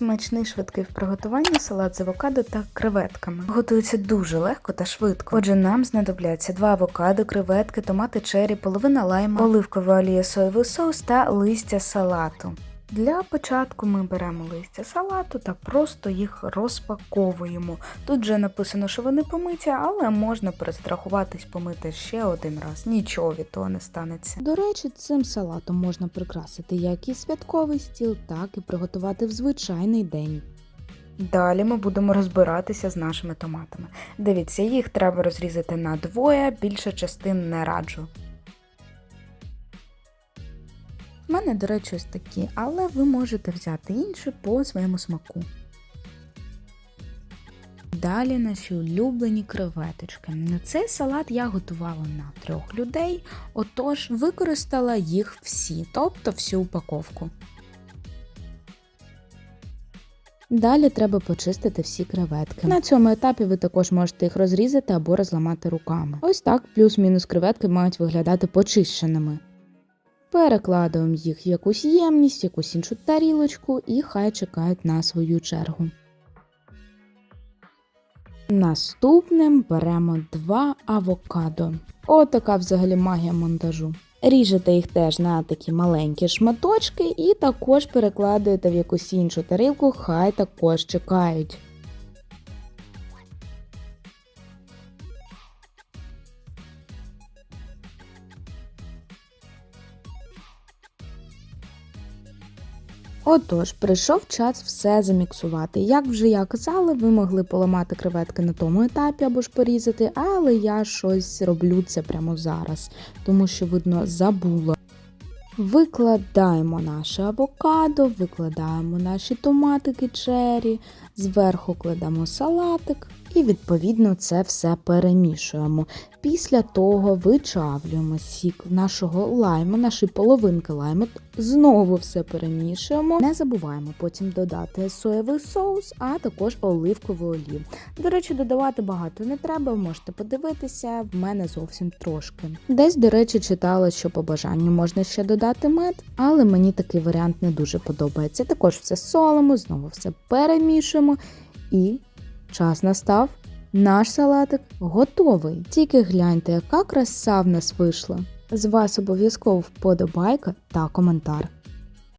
Смачний швидкий в приготуванні салат з авокадо та креветками. Готується дуже легко та швидко. Отже, нам знадобляться два авокадо, креветки, томати чері, половина лайма, оливкова олія, соєвий соус та листя салату. Для початку ми беремо листя салату та просто їх розпаковуємо. Тут вже написано, що вони помиті, але можна перестрахуватись помити ще один раз. Нічого від того не станеться. До речі, цим салатом можна прикрасити як і святковий стіл, так і приготувати в звичайний день. Далі ми будемо розбиратися з нашими томатами. Дивіться, їх треба розрізати на двоє, більше частин не раджу. У мене, до речі, ось такі, але ви можете взяти інші по своєму смаку. Далі наші улюблені креветочки. Цей салат я готувала на трьох людей, отож використала їх всі, тобто всю упаковку. Далі треба почистити всі креветки. На цьому етапі ви також можете їх розрізати або розламати руками. Ось так плюс-мінус креветки мають виглядати почищеними. Перекладуємо їх в якусь ємність, якусь іншу тарілочку і хай чекають на свою чергу. Наступним беремо два авокадо. Отака взагалі магія монтажу. Ріжете їх теж на такі маленькі шматочки і також перекладуєте в якусь іншу тарілку, хай також чекають. Отож, прийшов час все заміксувати. Як вже я казала, ви могли поламати креветки на тому етапі або ж порізати, але я щось роблю це прямо зараз, тому що, видно, забула. Викладаємо наше авокадо, викладаємо наші томатики чері, зверху кладемо салатик і, відповідно, це все перемішуємо. Після того вичавлюємо сік нашого лайму, нашої половинки лайму, знову все перемішуємо. Не забуваємо потім додати соєвий соус, а також оливкову олію. До речі, додавати багато не треба, можете подивитися, в мене зовсім трошки. Десь, до речі, читала, що по бажанню можна ще додати мед, але мені такий варіант не дуже подобається. Також все солимо, знову все перемішуємо і час настав. Наш салатик готовий. Тільки гляньте, яка краса в нас вийшла. З вас обов'язково вподобайка та коментар.